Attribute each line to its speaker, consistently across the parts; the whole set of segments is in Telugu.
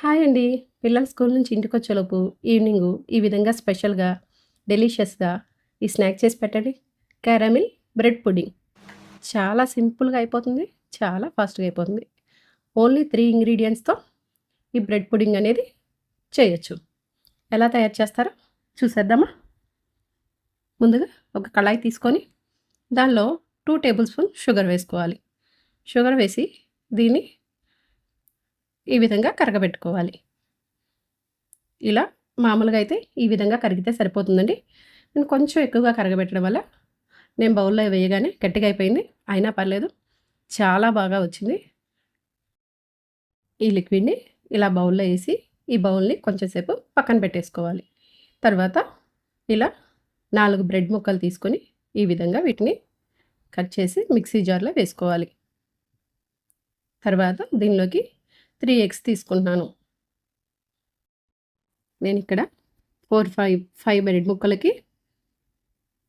Speaker 1: హాయ్ అండి. పిల్లల స్కూల్ నుంచి ఇంటికి వచ్చేలోపు ఈవినింగ్ ఈ విధంగా స్పెషల్గా డెలిషియస్గా ఈ స్నాక్ చేసి పెట్టండి. క్యారమిల్ బ్రెడ్ పుడింగ్ చాలా సింపుల్గా అయిపోతుంది. చాలా ఫాస్ట్గా అయిపోతుంది. ఓన్లీ త్రీ ఇంగ్రీడియంట్స్తో ఈ బ్రెడ్ పుడింగ్ అనేది చేయొచ్చు. ఎలా తయారు చేస్తారో చూసేద్దామా? ముందుగా ఒక కళాయి తీసుకొని దానిలో టూ టేబుల్ స్పూన్ షుగర్ వేసుకోవాలి. షుగర్ వేసి దీన్ని ఈ విధంగా కరగబెట్టుకోవాలి. ఇలా మామూలుగా అయితే ఈ విధంగా కరిగితే సరిపోతుందండి. నేను కొంచెం ఎక్కువగా కరగబెట్టడం వల్ల నేను బౌల్లో వేయగానే గట్టిగా అయిపోయింది. అయినా పర్లేదు చాలా బాగా వచ్చింది. ఈ లిక్విడ్ని ఇలా బౌల్లో వేసి ఈ బౌల్ని కొంచెంసేపు పక్కన పెట్టేసుకోవాలి. తర్వాత ఇలా నాలుగు బ్రెడ్ ముక్కలు తీసుకొని ఈ విధంగా వీటిని కట్ చేసి మిక్సీ జార్లో వేసుకోవాలి. తర్వాత దీనిలోకి త్రీ ఎగ్స్ తీసుకుంటున్నాను. నేను ఇక్కడ ఫోర్ ఫైవ్ ఫైవ్ బ్రెడ్ ముక్కలకి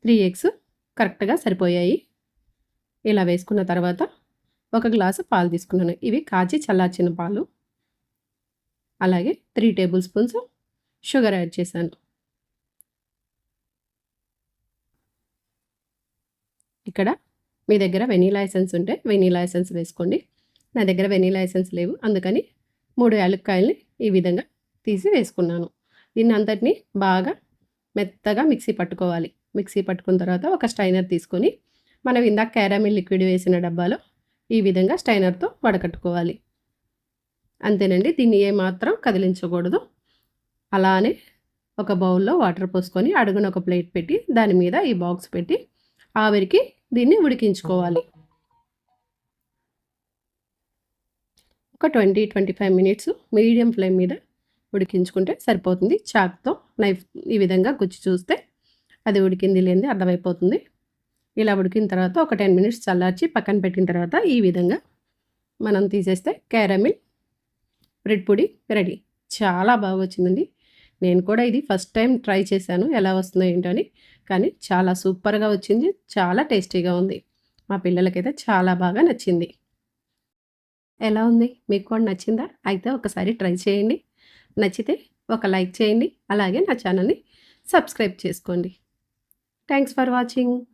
Speaker 1: త్రీ ఎగ్స్ కరెక్ట్గా సరిపోయాయి. ఇలా వేసుకున్న తర్వాత ఒక గ్లాసు పాలు తీసుకున్నాను. ఇవి కాచి చల్లార్చిన పాలు. అలాగే three tablespoons sugar add చేశాను. ఇక్కడ మీ దగ్గర వెనీలా ఎసెన్స్ ఉంటే వెనీలా ఎసెన్స్ వేసుకోండి. నా దగ్గర వెనీలా ఎసెన్స్ లేవు. అందుకని మూడు యాలక్కాయల్ని ఈ విధంగా తీసి వేసుకున్నాను. దీన్ని అంతటిని బాగా మెత్తగా మిక్సీ పట్టుకోవాలి. మిక్సీ పట్టుకున్న తర్వాత ఒక స్టైనర్ తీసుకొని మనం ఇందాక క్యారామిల్ లిక్విడ్ వేసిన డబ్బాలో ఈ విధంగా స్టైనర్తో వడకట్టుకోవాలి. అంతేనండి దీన్ని ఏమాత్రం కదిలించకూడదు. అలానే ఒక బౌల్లో వాటర్ పోసుకొని అడుగున ఒక ప్లేట్ పెట్టి దాని మీద ఈ బాక్స్ పెట్టి ఆవిరికి దీన్ని ఉడికించుకోవాలి. ఒక twenty twenty five minutes medium flame మీద ఉడికించుకుంటే సరిపోతుంది. చాక్తో నైఫ్ ఈ విధంగా గుచ్చి చూస్తే అది ఉడికింది లేనిది అర్థమైపోతుంది. ఇలా ఉడికిన తర్వాత ఒక టెన్ మినిట్స్ చల్లార్చి పక్కన పెట్టిన తర్వాత ఈ విధంగా మనం తీసేస్తే క్యారమిల్ బ్రెడ్ పొడి రెడీ. చాలా బాగా వచ్చిందండి. నేను కూడా ఇది ఫస్ట్ టైం ట్రై చేశాను ఎలా వస్తుందో ఏంటో అని. కానీ చాలా సూపర్గా వచ్చింది చాలా టేస్టీగా ఉంది. మా పిల్లలకైతే చాలా బాగా నచ్చింది. ఎలా ఉంది? మీకు కూడా నచ్చిందా? అయితే ఒకసారి ట్రై చేయండి. నచ్చితే ఒక లైక్ చేయండి. అలాగే నా ఛానల్ని సబ్స్క్రైబ్ చేసుకోండి. Thanks for watching.